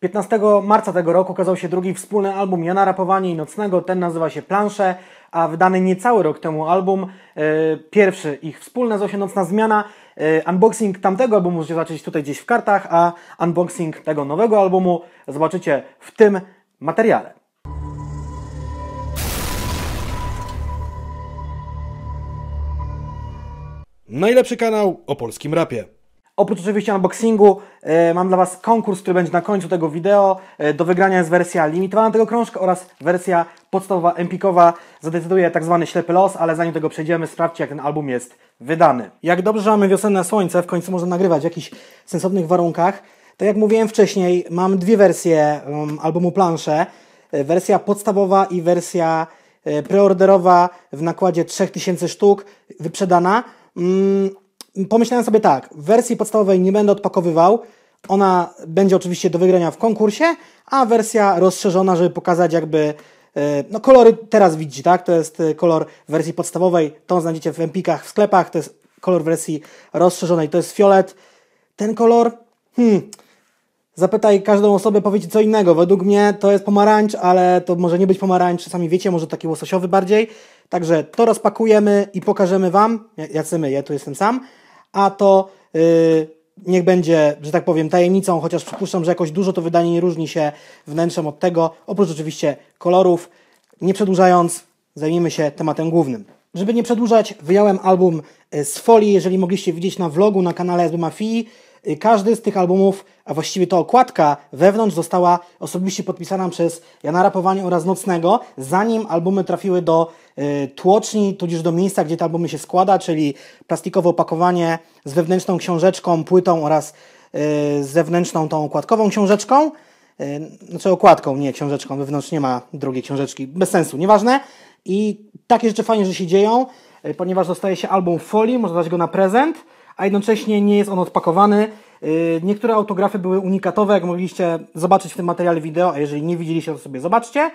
15 marca tego roku ukazał się drugi wspólny album Jana Rapowanie i Nocnego, ten nazywa się Plansze, a wydany niecały rok temu album, e, pierwszy ich wspólny nazywa się Nocna Zmiana. E, unboxing tamtego albumu możecie zobaczyć tutaj gdzieś w kartach, a unboxing tego nowego albumu zobaczycie w tym materiale. Najlepszy kanał o polskim rapie. Oprócz oczywiście unboxingu e, mam dla Was konkurs, który będzie na końcu tego wideo. E, do wygrania jest wersja limitowana tego krążka oraz wersja podstawowa, empikowa. Zadecyduje tak zwany ślepy los, ale zanim tego przejdziemy, sprawdźcie jak ten album jest wydany. Jak dobrze, mamy wiosenne słońce, w końcu można nagrywać w jakichś sensownych warunkach. Tak jak mówiłem wcześniej, mam dwie wersje um, albumu Plansze. E, wersja podstawowa i wersja e, preorderowa w nakładzie 3000 sztuk, wyprzedana. Mm, pomyślałem sobie tak, wersji podstawowej nie będę odpakowywał, ona będzie oczywiście do wygrania w konkursie, a wersja rozszerzona, żeby pokazać jakby e, no kolory teraz widzicie, tak? To jest e, kolor wersji podstawowej, to znajdziecie w Empikach, w sklepach, to jest kolor wersji rozszerzonej, to jest fiolet. Ten kolor, hmm, zapytaj każdą osobę, powiecie co innego. Według mnie to jest pomarańcz, ale to może nie być pomarańcz, czasami wiecie, może taki łososiowy bardziej. Także to rozpakujemy i pokażemy Wam, jacy my, ja tu jestem sam, a to yy, niech będzie, że tak powiem, tajemnicą, chociaż przypuszczam, że jakoś dużo to wydanie nie różni się wnętrzem od tego, oprócz oczywiście kolorów. Nie przedłużając, zajmijmy się tematem głównym. Żeby nie przedłużać, wyjąłem album y, z folii, jeżeli mogliście widzieć na vlogu na kanale SB Mafii, każdy z tych albumów, a właściwie to okładka wewnątrz została osobiście podpisana przez Jana Rapowanie oraz Nocnego, zanim albumy trafiły do y, tłoczni, tudzież do miejsca, gdzie te albumy się składa, czyli plastikowe opakowanie z wewnętrzną książeczką, płytą oraz y, zewnętrzną tą okładkową książeczką. Znaczy okładką, nie książeczką, wewnątrz nie ma drugiej książeczki, bez sensu, nieważne. I takie rzeczy fajnie, że się dzieją, ponieważ dostaje się album folii, można dać go na prezent, a jednocześnie nie jest on odpakowany. Y, niektóre autografy były unikatowe, jak mogliście zobaczyć w tym materiale wideo, a jeżeli nie widzieliście, to sobie zobaczcie.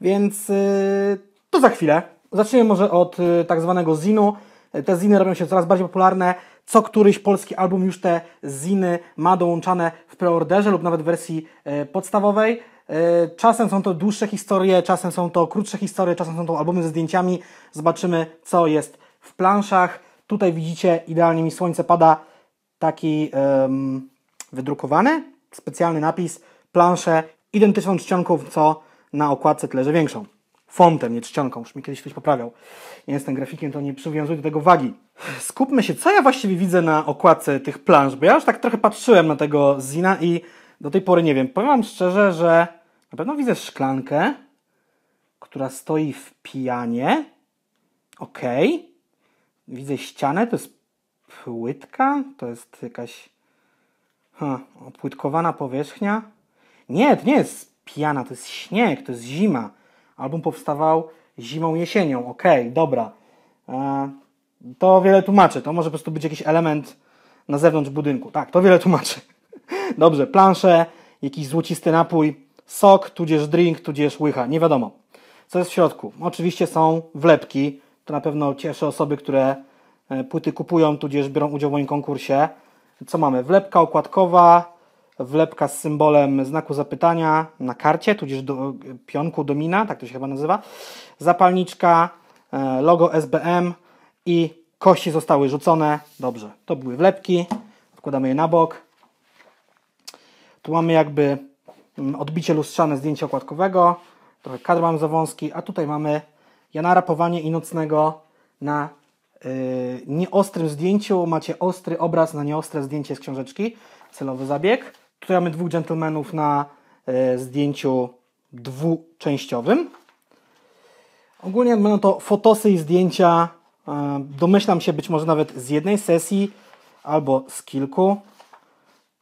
Więc y, to za chwilę. Zacznijmy może od y, tak zwanego zinu. Te ziny robią się coraz bardziej popularne. Co któryś polski album już te ziny ma dołączane w preorderze lub nawet w wersji podstawowej. Czasem są to dłuższe historie, czasem są to krótsze historie, czasem są to albumy ze zdjęciami. Zobaczymy, co jest w planszach. Tutaj widzicie, idealnie mi słońce pada, taki um, wydrukowany, specjalny napis, planszę identyczną czcionką, co na okładce, tyle że większą. Fontem, nie czcionką, już mi kiedyś ktoś poprawiał. Nie jestem grafikiem, to nie przywiązuję do tego wagi. Skupmy się, co ja właściwie widzę na okładce tych plansz, bo ja już tak trochę patrzyłem na tego Zina i do tej pory nie wiem. Powiem Wam szczerze, że na pewno widzę szklankę, która stoi w pijanie. Okej. Okay. Widzę ścianę, to jest płytka, to jest jakaś ha, opłytkowana powierzchnia. Nie, to nie jest piana, to jest śnieg, to jest zima. Album powstawał zimą, jesienią. Okej, okay, dobra. E, to wiele tłumaczy. To może po prostu być jakiś element na zewnątrz budynku. Tak, to wiele tłumaczy. Dobrze, plansze, jakiś złocisty napój, sok, tudzież drink, tudzież łycha. Nie wiadomo. Co jest w środku? Oczywiście są wlepki, to na pewno cieszy osoby, które e, płyty kupują, tudzież biorą udział w moim konkursie. Co mamy? Wlepka okładkowa, wlepka z symbolem znaku zapytania na karcie, tudzież do, pionku domina, tak to się chyba nazywa. Zapalniczka, e, logo SBM i kości zostały rzucone. Dobrze, to były wlepki. Wkładamy je na bok. Tu mamy jakby mm, odbicie lustrzane zdjęcia okładkowego. Trochę kadr mam za wąski, a tutaj mamy Jana Rapowanie i Nocnego na yy, nieostrym zdjęciu. Macie ostry obraz na nieostre zdjęcie z książeczki. Celowy zabieg. Tutaj mamy dwóch dżentelmenów na yy, zdjęciu dwuczęściowym. Ogólnie będą to fotosy i zdjęcia. Yy, domyślam się być może nawet z jednej sesji albo z kilku.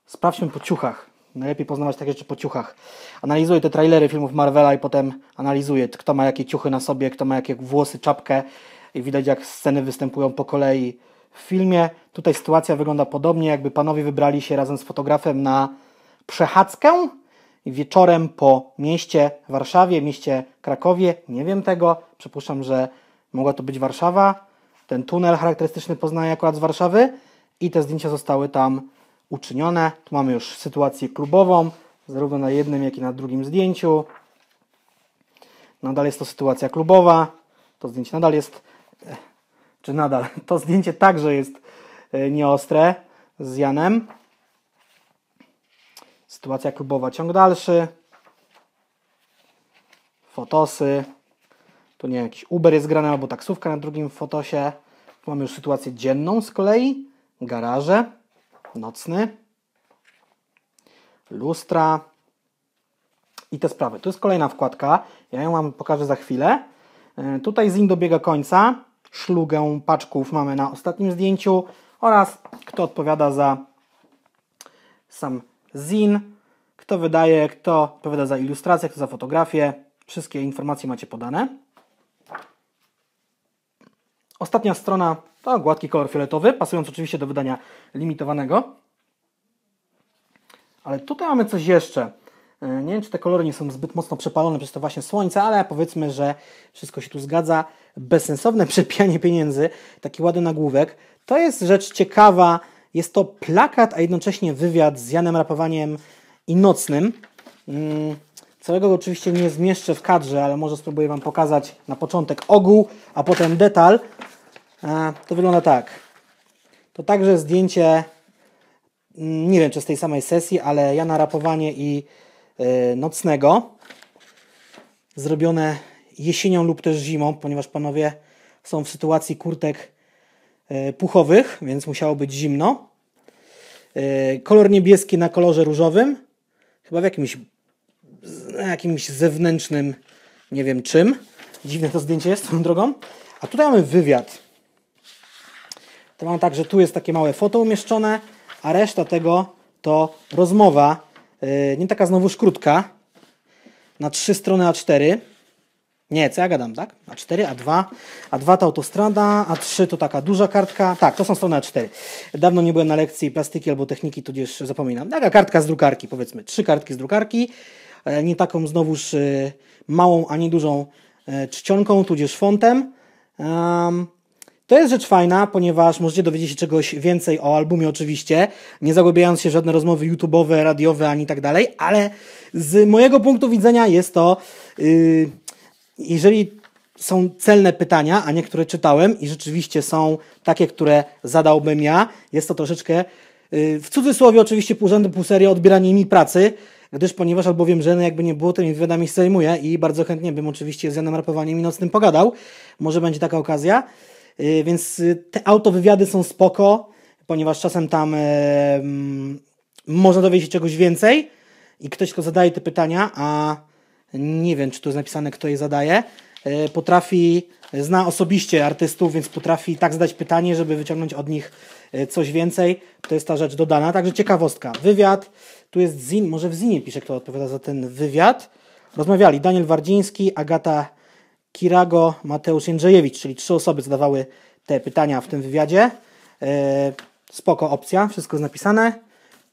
Sprawdźmy po ciuchach. Najlepiej poznawać takie rzeczy po ciuchach. Analizuję te trailery filmów Marvela i potem analizuję, kto ma jakie ciuchy na sobie, kto ma jakie włosy, czapkę i widać jak sceny występują po kolei w filmie. Tutaj sytuacja wygląda podobnie, jakby panowie wybrali się razem z fotografem na przechadzkę wieczorem po mieście Warszawie, mieście Krakowie. Nie wiem tego, przypuszczam, że mogła to być Warszawa. Ten tunel charakterystyczny poznaję akurat z Warszawy i te zdjęcia zostały tam uczynione. Tu mamy już sytuację klubową, zarówno na jednym, jak i na drugim zdjęciu. Nadal jest to sytuacja klubowa. To zdjęcie nadal jest, e, czy nadal, to zdjęcie także jest e, nieostre z Janem. Sytuacja klubowa, ciąg dalszy. Fotosy. Tu nie jakiś Uber jest grany albo taksówka na drugim fotosie. Tu mamy już sytuację dzienną z kolei. Garaże. Nocny. Lustra. I te sprawy. Tu jest kolejna wkładka. Ja ją Wam pokażę za chwilę. E, Tutaj zin dobiega końca. Szlugę paczków mamy na ostatnim zdjęciu oraz kto odpowiada za sam zin, kto wydaje, kto odpowiada za ilustrację, kto za fotografię. Wszystkie informacje macie podane. Ostatnia strona to gładki kolor fioletowy, pasując oczywiście do wydania limitowanego. Ale tutaj mamy coś jeszcze. E, Nie wiem, czy te kolory nie są zbyt mocno przepalone przez to właśnie słońce, ale powiedzmy, że wszystko się tu zgadza. Bezsensowne przepijanie pieniędzy, taki ładny nagłówek. To jest rzecz ciekawa. Jest to plakat, a jednocześnie wywiad z Janem Rapowaniem i Nocnym. Mm, Całego go oczywiście nie zmieszczę w kadrze, ale może spróbuję Wam pokazać na początek ogół, a potem detal. E, To wygląda tak. To także zdjęcie Mm, nie wiem czy z tej samej sesji, ale Jana Rapowanie i y, Nocnego zrobione jesienią lub też zimą, ponieważ panowie są w sytuacji kurtek y, puchowych, więc musiało być zimno. Y, kolor niebieski na kolorze różowym, chyba w jakimś, na jakimś zewnętrznym, nie wiem czym. Dziwne to zdjęcie jest tą drogą. A tutaj mamy wywiad. To mam tak, że tu jest takie małe foto umieszczone, a reszta tego to rozmowa, yy, nie taka znowu krótka, na trzy strony A4. Nie, co ja gadam, tak? A4, A2, A2 to autostrada, A3 to taka duża kartka. Tak, to są strony A4. Dawno nie byłem na lekcji plastyki albo techniki, tudzież zapominam. Taka kartka z drukarki, powiedzmy. Trzy kartki z drukarki. E, Nie taką znowuż e, małą, ani dużą e, czcionką, tudzież fontem. To jest rzecz fajna, ponieważ możecie dowiedzieć się czegoś więcej o albumie oczywiście, nie zagłębiając się w żadne rozmowy YouTube'owe, radiowe ani tak dalej, ale z mojego punktu widzenia jest to, yy, jeżeli są celne pytania, a niektóre czytałem i rzeczywiście są takie, które zadałbym ja, jest to troszeczkę yy, w cudzysłowie oczywiście pół rzędu, pół serio odbieranie mi pracy, gdyż ponieważ albowiem, że no jakby nie było, tymi wywiadami się zajmuję i bardzo chętnie bym oczywiście z Janem Rapowaniem i Nocnym pogadał. Może będzie taka okazja. Yy, Więc y, te autowywiady są spoko, ponieważ czasem tam e, mm, można dowiedzieć się czegoś więcej i ktoś, kto zadaje te pytania, a nie wiem, czy tu jest napisane, kto je zadaje, e, potrafi, zna osobiście artystów, więc potrafi tak zadać pytanie, żeby wyciągnąć od nich e, coś więcej. To jest ta rzecz dodana. Także ciekawostka. Wywiad, tu jest Zin, może w Zinie pisze, kto odpowiada za ten wywiad. Rozmawiali Daniel Wardziński, Agata Kirago, Mateusz Jędrzejewicz, czyli trzy osoby zadawały te pytania w tym wywiadzie. E, Spoko opcja, wszystko jest napisane.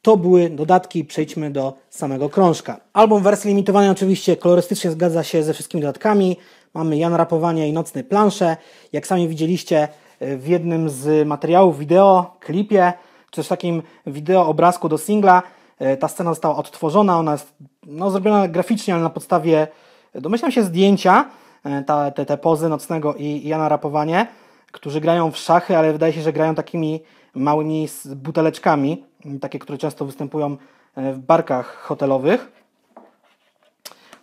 To były dodatki, przejdźmy do samego krążka. Album wersji limitowanej oczywiście kolorystycznie zgadza się ze wszystkimi dodatkami. Mamy Jan Rapowanie i Nocne Plansze. Jak sami widzieliście e, w jednym z materiałów wideo, klipie, czy też takim wideo obrazku do singla, e, ta scena została odtworzona. Ona jest no, zrobiona graficznie, ale na podstawie, domyślam się, zdjęcia, ta, te, te pozy Nocnego i, Jana Rapowanie, którzy grają w szachy, ale wydaje się, że grają takimi małymi buteleczkami, takie, które często występują e, w barkach hotelowych.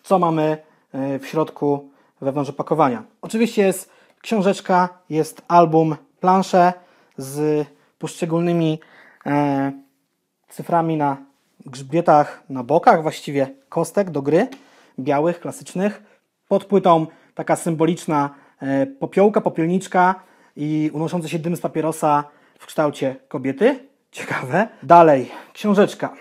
Co mamy e, w środku wewnątrz opakowania? Oczywiście jest książeczka, jest album, plansze z poszczególnymi e, cyframi na grzbietach, na bokach właściwie kostek do gry, białych, klasycznych. Pod płytą taka symboliczna e, popiołka, popielniczka i unoszący się dym z papierosa w kształcie kobiety. Ciekawe. Dalej, książeczka.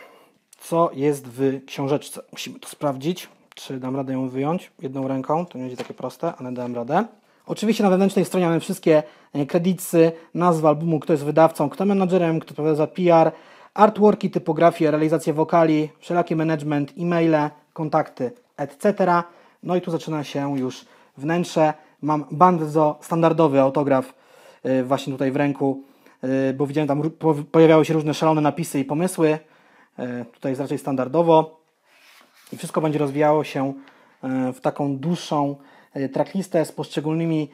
Co jest w książeczce? Musimy to sprawdzić, czy dam radę ją wyjąć jedną ręką. To nie będzie takie proste, ale dałem radę. Oczywiście na wewnętrznej stronie mamy wszystkie e, kredyty, nazwa albumu, kto jest wydawcą, kto menadżerem, kto za PR, artworki, typografię, realizację wokali, wszelaki management, e-maile, kontakty, etc. No i tu zaczyna się już wnętrze. Mam bardzo standardowy autograf y, właśnie tutaj w ręku, y, bo widziałem tam pojawiały się różne szalone napisy i pomysły. Y, Tutaj jest raczej standardowo. i wszystko będzie rozwijało się w taką dłuższą tracklistę z poszczególnymi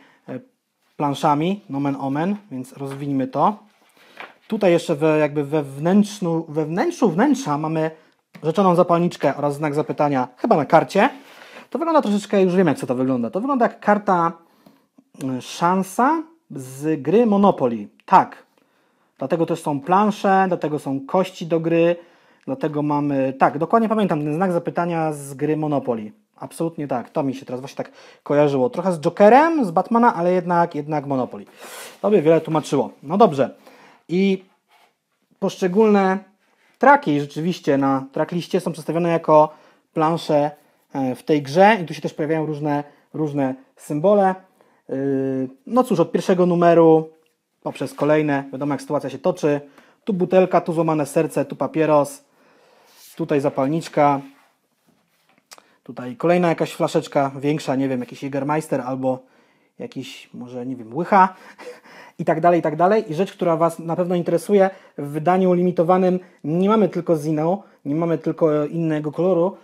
planszami, nomen omen, więc rozwiniemy to. Tutaj jeszcze we, jakby we wnętrzu, we wnętrzu wnętrza mamy rzeczoną zapalniczkę oraz znak zapytania chyba na karcie. To wygląda troszeczkę, już wiem jak co to wygląda. To wygląda jak karta y, szansa z gry Monopoly. Tak. Dlatego też są plansze, dlatego są kości do gry, dlatego mamy... Tak, dokładnie pamiętam ten znak zapytania z gry Monopoly. Absolutnie tak. To mi się teraz właśnie tak kojarzyło. Trochę z Jokerem, z Batmana, ale jednak, jednak Monopoly. To by wiele tłumaczyło. No dobrze. I poszczególne traki rzeczywiście na trackliście są przedstawione jako plansze e, w tej grze i tu się też pojawiają różne, różne symbole. Yy, No cóż, od pierwszego numeru poprzez kolejne, wiadomo jak sytuacja się toczy. Tu butelka, tu złamane serce, tu papieros, tutaj zapalniczka, tutaj kolejna jakaś flaszeczka większa, nie wiem, jakiś Jägermeister albo jakiś, może nie wiem, łycha i tak dalej, i tak dalej. I rzecz, która Was na pewno interesuje, w wydaniu limitowanym nie mamy tylko Zino, nie mamy tylko innego koloru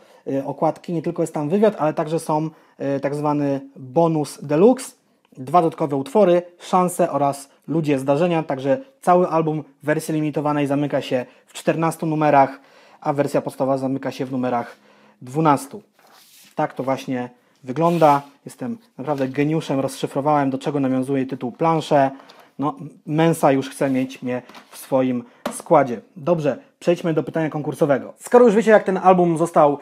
okładki, nie tylko jest tam wywiad, ale także są y, tak zwany bonus deluxe, dwa dodatkowe utwory, szanse oraz ludzie zdarzenia, także cały album w wersji limitowanej zamyka się w 14 numerach, a wersja podstawowa zamyka się w numerach 12. Tak to właśnie wygląda. Jestem naprawdę geniuszem, rozszyfrowałem do czego nawiązuje tytuł plansze. No, Mensa już chce mieć mnie w swoim składzie. Dobrze, przejdźmy do pytania konkursowego. Skoro już wiecie, jak ten album został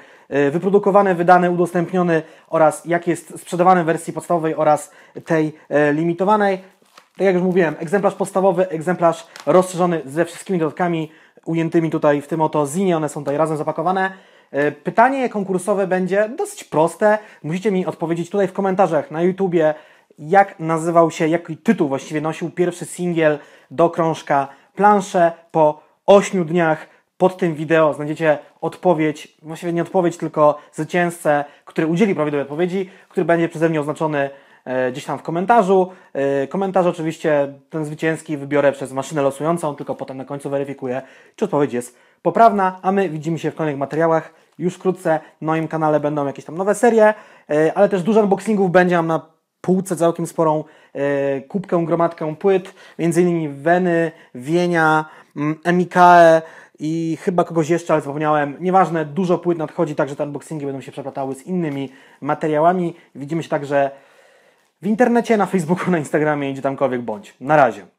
y, wyprodukowany, wydany, udostępniony oraz jak jest sprzedawany w wersji podstawowej oraz tej y, limitowanej, tak jak już mówiłem, egzemplarz podstawowy, egzemplarz rozszerzony ze wszystkimi dodatkami ujętymi tutaj w tym oto zinie, one są tutaj razem zapakowane. E, Pytanie konkursowe będzie dosyć proste. Musicie mi odpowiedzieć tutaj w komentarzach na YouTubie, jak nazywał się, jaki tytuł właściwie nosił pierwszy singiel do krążka Plansze. Po 8 dniach pod tym wideo znajdziecie odpowiedź, właściwie nie odpowiedź, tylko zwycięzcę, który udzieli prawidłowej odpowiedzi, który będzie przeze mnie oznaczony e, gdzieś tam w komentarzu. E, Komentarz oczywiście ten zwycięski wybiorę przez maszynę losującą, tylko potem na końcu weryfikuję, czy odpowiedź jest poprawna, a my widzimy się w kolejnych materiałach. Już wkrótce na moim kanale będą jakieś tam nowe serie, e, ale też dużo unboxingów będzie. Mam na półce całkiem sporą e, kubkę, gromadkę płyt, innymi Weny, Wienia, mm, Emikae i chyba kogoś jeszcze, ale zapomniałem. Nieważne, dużo płyt nadchodzi, także te unboxingi będą się przeplatały z innymi materiałami. Widzimy się także w internecie, na Facebooku, na Instagramie, gdzie tamkolwiek bądź. Na razie.